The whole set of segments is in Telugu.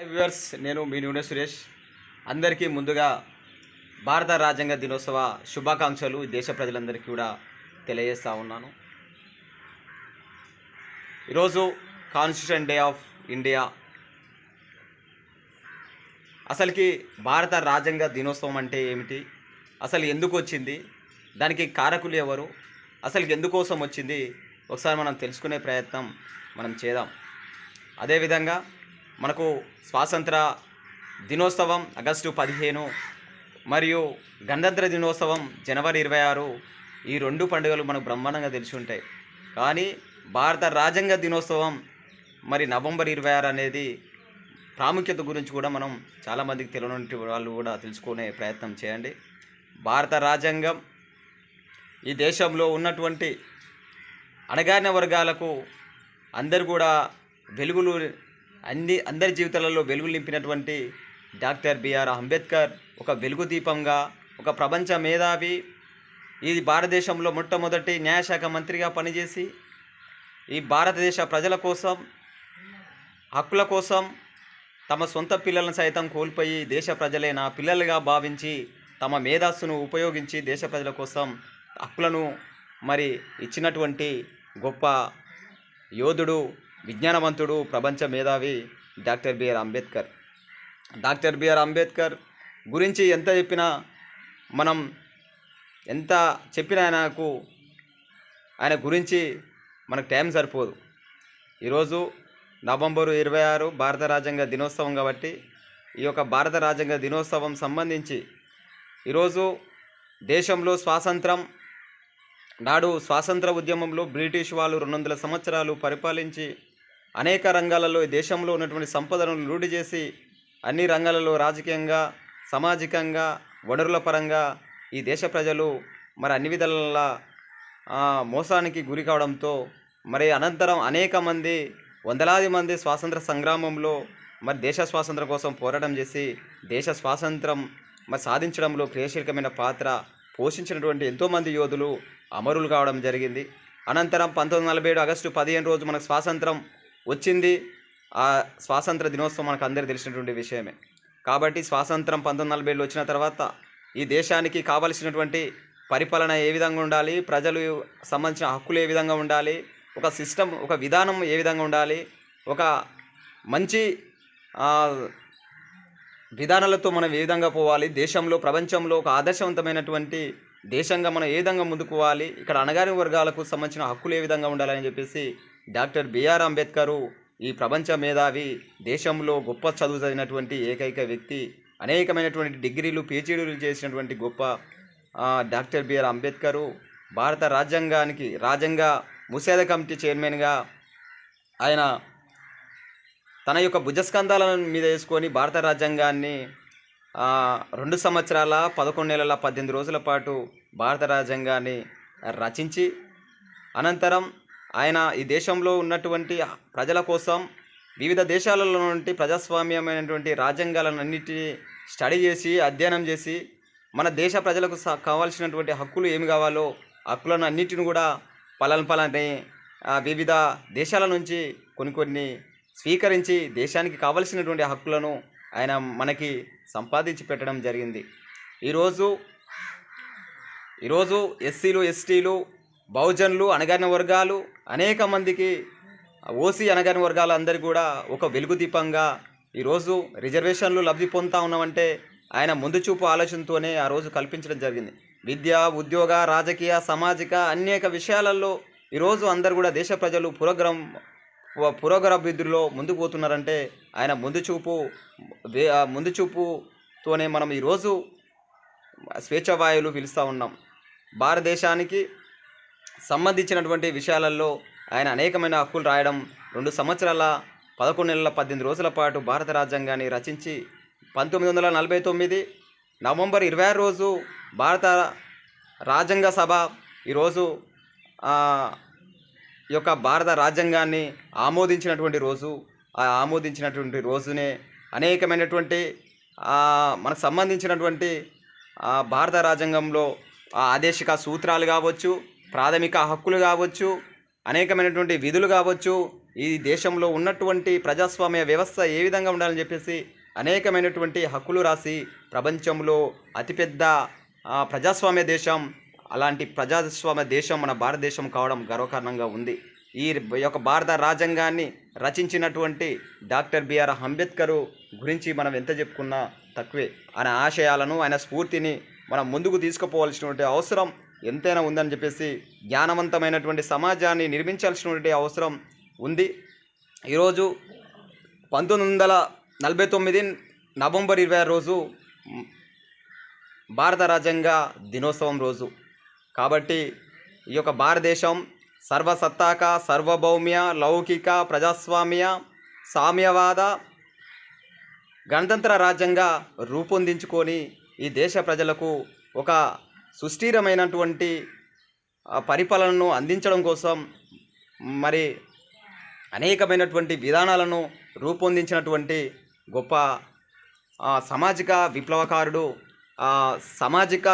వ్యూవర్స్ నేను మీ నూనె సురేష్. అందరికీ ముందుగా భారత రాజ్యాంగ దినోత్సవ శుభాకాంక్షలు దేశ ప్రజలందరికీ కూడా తెలియజేస్తా ఉన్నాను. ఈరోజు కాన్స్టిట్యూషన్ డే ఆఫ్ ఇండియా అసలుకి భారత రాజ్యాంగ దినోత్సవం అంటే ఏమిటి? అసలు ఎందుకు వచ్చింది? దానికి కారకులు ఎవరు? అసలు ఎందుకోసం వచ్చింది? ఒకసారి మనం తెలుసుకునే ప్రయత్నం మనం చేద్దాం. అదేవిధంగా మనకు స్వాతంత్ర దినోత్సవం ఆగస్టు పదిహేను మరియు గణతంత్ర దినోత్సవం జనవరి ఇరవై ఆరు ఈ రెండు పండుగలు మనకు బ్రహ్మాండంగా తెలిసి ఉంటాయి. కానీ భారత రాజ్యాంగ దినోత్సవం మరి నవంబర్ ఇరవై ఆరు అనేది ప్రాముఖ్యత గురించి కూడా మనం చాలామందికి తెలియనటువంటి వాళ్ళు కూడా తెలుసుకునే ప్రయత్నం చేయండి. భారత రాజ్యాంగం ఈ దేశంలో ఉన్నటువంటి అణగారిన వర్గాలకు అందరు కూడా వెలుగులు అన్ని అందరి జీవితాలలో వెలుగు నింపినటువంటి డాక్టర్ బిఆర్ అంబేద్కర్ ఒక వెలుగు దీపంగా ఒక ప్రపంచ మేధావి. ఇది భారతదేశంలో మొట్టమొదటి న్యాయశాఖ మంత్రిగా పనిచేసి ఈ భారతదేశ ప్రజల కోసం హక్కుల కోసం తమ సొంత పిల్లలను సైతం కోల్పోయి దేశ ప్రజలే నా పిల్లలుగా భావించి తమ మేధస్సును ఉపయోగించి దేశ ప్రజల కోసం హక్కులను మరి ఇచ్చినటువంటి గొప్ప యోధుడు విజ్ఞానవంతుడు ప్రపంచ మేధావి doctor B R Ambedkar. Doctor B R Ambedkar గురించి ఎంత చెప్పినా మనం ఎంత చెప్పినా ఆయనకు ఆయన గురించి మనకు టైం సరిపోదు. ఈరోజు నవంబరు ఇరవై ఆరు భారత రాజ్యాంగ దినోత్సవం కాబట్టి ఈ యొక్క భారత రాజ్యాంగ దినోత్సవం సంబంధించి ఈరోజు దేశంలో స్వాతంత్రం నాడు స్వాతంత్ర ఉద్యమంలో బ్రిటిష్ వాళ్ళు రెండు వందల సంవత్సరాలు పరిపాలించి అనేక రంగాలలో ఈ దేశంలో ఉన్నటువంటి సంపదను లూడి చేసి అన్ని రంగాలలో రాజకీయంగా సామాజికంగా వనరుల పరంగా ఈ దేశ ప్రజలు మరి అన్ని విధాల మోసానికి గురి కావడంతో మరి అనంతరం అనేక మంది వందలాది మంది స్వాతంత్ర సంగ్రామంలో మరి దేశ స్వాతంత్రం కోసం పోరాటం చేసి దేశ స్వాతంత్రం మరి సాధించడంలో క్రియాశీలకమైన పాత్ర పోషించినటువంటి ఎంతోమంది యోధులు అమరులు కావడం జరిగింది. అనంతరం పంతొమ్మిది నలభై ఏడు ఆగస్టు పదిహేను రోజు మనకు స్వాతంత్రం వచ్చింది. ఆ స్వాతంత్ర దినోత్సవం మనకు అందరికీ తెలిసినటువంటి విషయమే. కాబట్టి స్వాతంత్రం పంతొమ్మిది నలభై ఏళ్ళు వచ్చిన తర్వాత ఈ దేశానికి కావలసినటువంటి పరిపాలన ఏ విధంగా ఉండాలి ప్రజలు సంబంధించిన హక్కులు ఏ విధంగా ఉండాలి ఒక సిస్టమ్ ఒక విధానం ఏ విధంగా ఉండాలి ఒక మంచి విధానాలతో మనం ఏ విధంగా పోవాలి దేశంలో ప్రపంచంలో ఒక ఆదర్శవంతమైనటువంటి దేశంగా మనం ఏ విధంగా ముందుకు పోవాలి ఇక్కడ అణగారి వర్గాలకు సంబంధించిన హక్కులు ఏ విధంగా ఉండాలని చెప్పేసి డాక్టర్ బిఆర్ అంబేద్కరు ఈ ప్రపంచ మేధావి దేశంలో గొప్ప చదువు చదివినటువంటి ఏకైక వ్యక్తి అనేకమైనటువంటి డిగ్రీలు పీహెచ్డీలు చేసినటువంటి గొప్ప డాక్టర్ బిఆర్ అంబేద్కరు. భారత రాజ్యాంగానికి రాజ్యాంగ ముసేద కమిటీ చైర్మన్గా ఆయన తన యొక్క భుజస్కంధాల మీద వేసుకొని భారత రాజ్యాంగాన్ని రెండు సంవత్సరాల పదకొండు నెలల పద్దెనిమిది రోజుల పాటు భారత రాజ్యాంగాన్ని రచించి అనంతరం ఆయన ఈ దేశంలో ఉన్నటువంటి ప్రజల కోసం వివిధ దేశాలలో నుండి ప్రజాస్వామ్యమైనటువంటి రాజ్యాంగాలను స్టడీ చేసి అధ్యయనం చేసి మన దేశ ప్రజలకు కావాల్సినటువంటి హక్కులు ఏమి కావాలో హక్కులను అన్నిటిని కూడా పలన పలాని వివిధ దేశాల నుంచి కొన్ని కొన్ని స్వీకరించి దేశానికి కావలసినటువంటి హక్కులను ఆయన మనకి సంపాదించి పెట్టడం జరిగింది. ఈరోజు ఈరోజు ఎస్సీలు ఎస్టీలు బహుజనులు అణగారిన వర్గాలు అనేక మందికి ఓసీ అణగారిన వర్గాలు అందరికీ కూడా ఒక వెలుగు దీపంగా ఈరోజు రిజర్వేషన్లు లబ్ధి పొందుతా ఉన్నామంటే ఆయన ముందు చూపు ఆలోచనతోనే ఆ రోజు కల్పించడం జరిగింది. విద్య ఉద్యోగ రాజకీయ సామాజిక అనేక విషయాలలో ఈరోజు అందరు కూడా దేశ ప్రజలు పురోగ్రం పురోగరాభివృద్ధిలో ముందుకు పోతున్నారంటే ఆయన ముందు చూపు ముందు చూపుతోనే మనం ఈరోజు స్వేచ్ఛవాయువులు పిలుస్తూ ఉన్నాం. భారతదేశానికి సంబంధించినటువంటి విషయాలలో ఆయన అనేకమైన హక్కులు రాయడం రెండు సంవత్సరాల పదకొండు నెలల పద్దెనిమిది రోజుల పాటు భారత రాజ్యాంగాన్ని రచించి పంతొమ్మిది వందల నలభై తొమ్మిది నవంబర్ ఇరవై ఆరు రోజు భారత రాజ్యాంగ సభ ఈరోజు ఈ యొక్క భారత రాజ్యాంగాన్ని ఆమోదించినటువంటి రోజు. ఆ ఆమోదించినటువంటి రోజునే అనేకమైనటువంటి మనకు సంబంధించినటువంటి భారత రాజ్యాంగంలో ఆ ఆదేశిక సూత్రాలు కావచ్చు ప్రాథమిక హక్కులు కావచ్చు అనేకమైనటువంటి విధులు కావచ్చు ఈ దేశంలో ఉన్నటువంటి ప్రజాస్వామ్య వ్యవస్థ ఏ విధంగా ఉండాలని చెప్పేసి అనేకమైనటువంటి హక్కులు రాసి ప్రపంచంలో అతిపెద్ద ప్రజాస్వామ్య దేశం అలాంటి ప్రజాస్వామ్య దేశం మన భారతదేశం కావడం గర్వకారణంగా ఉంది. ఈ యొక్క భారత రాజ్యాంగాన్ని రచించినటువంటి డాక్టర్ బిఆర్ అంబేద్కర్ గురించి మనం ఎంత చెప్పుకున్నా తక్కువే. ఆయన ఆశయాలను ఆయన స్ఫూర్తిని మనం ముందుకు తీసుకుపోవాల్సినటువంటి అవసరం ఎంతైనా ఉందని చెప్పేసి జ్ఞానవంతమైనటువంటి సమాజాన్ని నిర్మించాల్సినటువంటి అవసరం ఉంది. ఈరోజు పంతొమ్మిది వందల నలభై తొమ్మిది నవంబర్ ఇరవై ఆరు రోజు భారత రాజ్యాంగ దినోత్సవం రోజు. కాబట్టి ఈ యొక్క భారతదేశం సర్వసత్తాక సర్వభౌమ్య లౌకిక ప్రజాస్వామ్య సామ్యవాద గణతంత్ర రాజ్యంగా రూపొందించుకొని ఈ దేశ ప్రజలకు ఒక సుస్థిరమైనటువంటి పరిపాలనను అందించడం కోసం మరి అనేకమైనటువంటి విధానాలను రూపొందించినటువంటి గొప్ప సామాజిక విప్లవకారుడు సామాజిక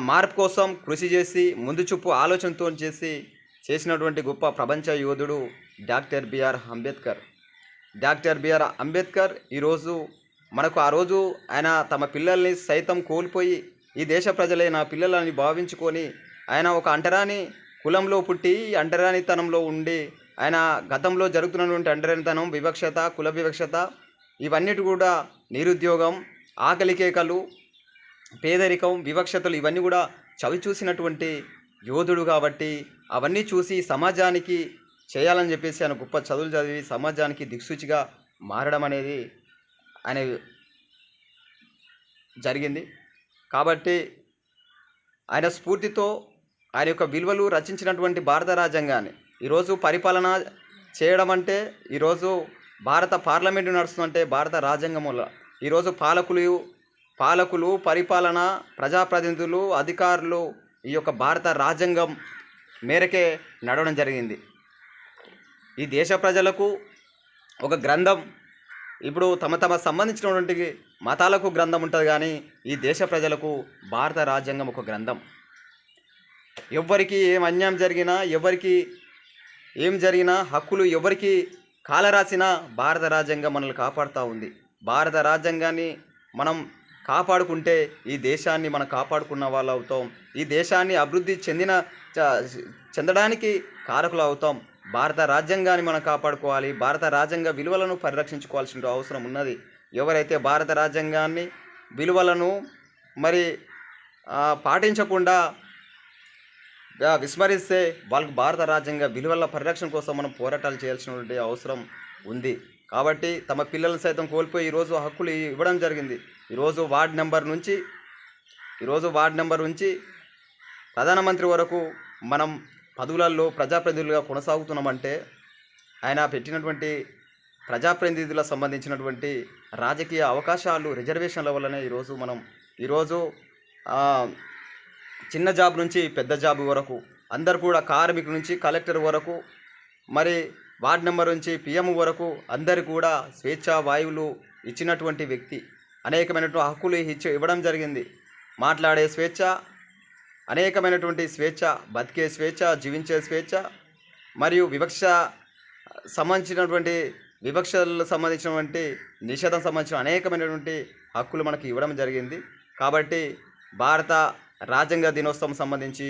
మార్పు కోసం కృషి చేసి ముందు చూపు ఆలోచనతో చేసి చేసినటువంటి గొప్ప ప్రపంచ యోధుడు doctor B R Ambedkar. Doctor B R Ambedkar ఈరోజు మనకు ఆ రోజు ఆయన తమ పిల్లల్ని సైతం కోల్పోయి ఈ దేశ ప్రజలే నా పిల్లలని భావించుకొని ఆయన ఒక అంటరాని కులంలో పుట్టి అంటరానితనంలో ఉండి ఆయన గతంలో జరుగుతున్నటువంటి అంటరానితనం వివక్షత కుల వివక్షత ఇవన్నిటి కూడా నిరుద్యోగం ఆకలికేకలు పేదరికం వివక్షతలు ఇవన్నీ కూడా చవి చూసినటువంటి యోధుడు కాబట్టి అవన్నీ చూసి సమాజానికి చేయాలని చెప్పేసి ఆయన గొప్ప చదువులు చదివి సమాజానికి దిక్సూచిగా మారడం అనేది ఆయన జరిగింది. కాబట్టి ఆయన స్ఫూర్తితో ఆయన యొక్క విలువలు రచించినటువంటి భారత రాజ్యాంగాన్ని ఈరోజు పరిపాలన చేయడం అంటే ఈరోజు భారత పార్లమెంటు నడుస్తుందంటే భారత రాజ్యాంగం వల్ల ఈరోజు పాలకులు పాలకులు పరిపాలన ప్రజాప్రతినిధులు అధికారులు ఈ యొక్క భారత రాజ్యాంగం మేరకే నడవడం జరిగింది. ఈ దేశ ప్రజలకు ఒక గ్రంథం ఇప్పుడు తమ తమ సంబంధించినటువంటి మతాలకు గ్రంథం ఉంటుంది కానీ ఈ దేశ ప్రజలకు భారత రాజ్యాంగం ఒక గ్రంథం. ఎవరికి ఏం అన్యాయం జరిగినా ఎవరికి ఏం జరిగినా హక్కులు ఎవరికి కాలరాసినా భారత రాజ్యాంగం మనల్ని కాపాడుతూ ఉంది. భారత రాజ్యాంగాన్ని మనం కాపాడుకుంటే ఈ దేశాన్ని మనం కాపాడుకున్న వాళ్ళు అవుతాం ఈ దేశాన్ని అభివృద్ధి చెందిన చ- చెందడానికి కారకులు అవుతాం. భారత రాజ్యాంగాన్ని మనం కాపాడుకోవాలి భారత రాజ్యాంగ విలువలను పరిరక్షించుకోవాల్సిన అవసరం ఉన్నది. ఎవరైతే భారత రాజ్యాంగాన్ని విలువలను మరి పాటించకుండా విస్మరిస్తే వాళ్ళకు భారత రాజ్యాంగ విలువల పరిరక్షణ కోసం మనం పోరాటాలు చేయాల్సినటువంటి అవసరం ఉంది. కాబట్టి తమ పిల్లలను సైతం కోల్పోయి ఈరోజు హక్కులు ఇవ్వడం జరిగింది. ఈరోజు వార్డ్ నెంబర్ నుంచి ఈరోజు వార్డ్ నెంబర్ నుంచి ప్రధానమంత్రి వరకు మనం పదవులలో ప్రజాప్రతినిధులుగా కొనసాగుతున్నామంటే ఆయన పెట్టినటువంటి ప్రజాప్రతినిధులకు సంబంధించినటువంటి రాజకీయ అవకాశాలు రిజర్వేషన్ల వల్లనే ఈరోజు మనం ఈరోజు చిన్న జాబ్ నుంచి పెద్ద జాబ్ వరకు అందరు కూడా కార్మికుల నుంచి కలెక్టర్ వరకు మరి వార్డ్ నెంబర్ నుంచి పిఎం వరకు అందరు కూడా స్వేచ్ఛ వాయువులు ఇచ్చినటువంటి వ్యక్తి అనేకమైనటువంటి హక్కులు ఇచ్చి ఇవ్వడం జరిగింది. మాట్లాడే స్వేచ్ఛ అనేకమైనటువంటి స్వేచ్ఛ బతికే స్వేచ్ఛ జీవించే స్వేచ్ఛ మరియు వివక్ష సంబంధించినటువంటి వివక్షలకు సంబంధించినటువంటి నిషేధం సంబంధించిన అనేకమైనటువంటి హక్కులు మనకు ఇవ్వడం జరిగింది. కాబట్టి భారత రాజ్యాంగ దినోత్సవం సంబంధించి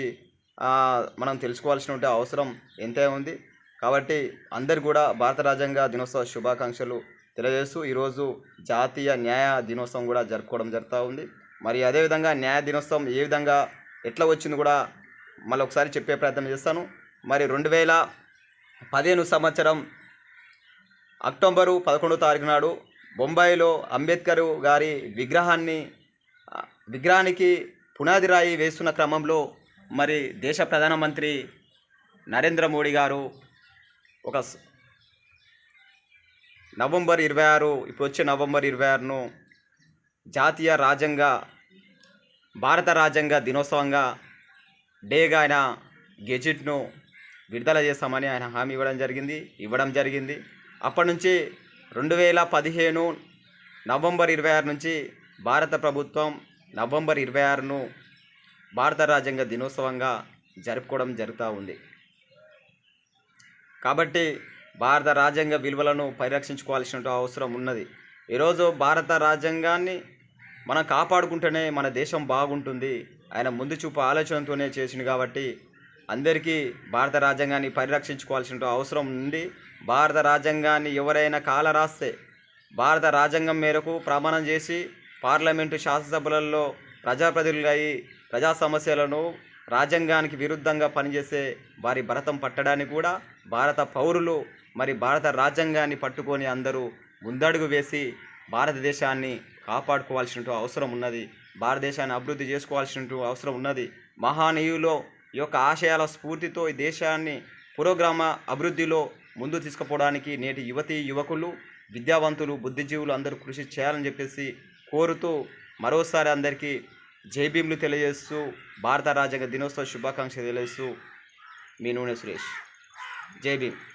మనం తెలుసుకోవాల్సినటువంటి అవసరం ఎంతే ఉంది. కాబట్టి అందరు కూడా భారత రాజ్యాంగ దినోత్సవ శుభాకాంక్షలు తెలియజేస్తూ ఈరోజు జాతీయ న్యాయ దినోత్సవం కూడా జరుపుకోవడం జరుగుతూ ఉంది. మరి అదేవిధంగా న్యాయ దినోత్సవం ఏ విధంగా ఎట్లా వచ్చింది కూడా మళ్ళీ ఒకసారి చెప్పే ప్రయత్నం చేస్తాను. మరి రెండు వేల పదిహేను సంవత్సరం అక్టోబరు పదకొండో తారీఖు నాడు బొంబాయిలో అంబేద్కర్ గారి విగ్రహాన్ని విగ్రహానికి పునాది రాయి వేస్తున్న క్రమంలో మరి దేశ ప్రధానమంత్రి నరేంద్ర మోడీ గారు ఒక నవంబర్ ఇరవై ఆరు ఇప్పుడు వచ్చే నవంబర్ ఇరవై ఆరును జాతీయ రాజ్యాంగ భారత రాజ్యాంగ దినోత్సవంగా డేగా ఆయన గెజిట్ను విడుదల చేస్తామని ఆయన హామీ ఇవ్వడం జరిగింది ఇవ్వడం జరిగింది. అప్పటి నుంచి రెండు వేల పదిహేను నవంబర్ ఇరవై ఆరు నుంచి భారత ప్రభుత్వం నవంబర్ ఇరవై ఆరును భారత రాజ్యాంగ దినోత్సవంగా జరుపుకోవడం జరుగుతూ ఉంది. కాబట్టి భారత రాజ్యాంగ విలువలను పరిరక్షించుకోవాల్సిన అవసరం ఉన్నది. ఈరోజు భారత రాజ్యాంగాన్ని మనం కాపాడుకుంటేనే మన దేశం బాగుంటుంది. ఆయన ముందు చూపు ఆలోచనతోనే చేసింది కాబట్టి అందరికీ భారత రాజ్యాంగాన్ని పరిరక్షించుకోవాల్సిన అవసరం ఉంది. భారత రాజ్యాంగాన్ని ఎవరైనా కాల రాస్తే భారత రాజ్యాంగం మేరకు ప్రమాణం చేసి పార్లమెంటు శాసనసభలలో ప్రజాప్రతినిధులు అయి ప్రజా సమస్యలను రాజ్యాంగానికి విరుద్ధంగా పనిచేసే వారి భరతం పట్టడానికి కూడా భారత పౌరులు మరి భారత రాజ్యాంగాన్ని పట్టుకొని అందరూ ముందడుగు వేసి భారతదేశాన్ని కాపాడుకోవాల్సిన అవసరం ఉన్నది. భారతదేశాన్ని అభివృద్ధి చేసుకోవాల్సిన అవసరం ఉన్నది. మహానీయులో ఈ యొక్క ఆశయాల స్ఫూర్తితో ఈ దేశాన్ని పురోగ్రామ అభివృద్ధిలో ముందు తీసుకుపోవడానికి నేటి యువతి యువకులు విద్యావంతులు బుద్ధిజీవులు అందరూ కృషి చేయాలని చెప్పేసి కోరుతూ మరోసారి అందరికీ జై భీమ్లు తెలియజేస్తూ భారత రాజ్యాంగ దినోత్సవ శుభాకాంక్షలు తెలియజేస్తూ మీ నూనె సురేష్. జై భీమ్.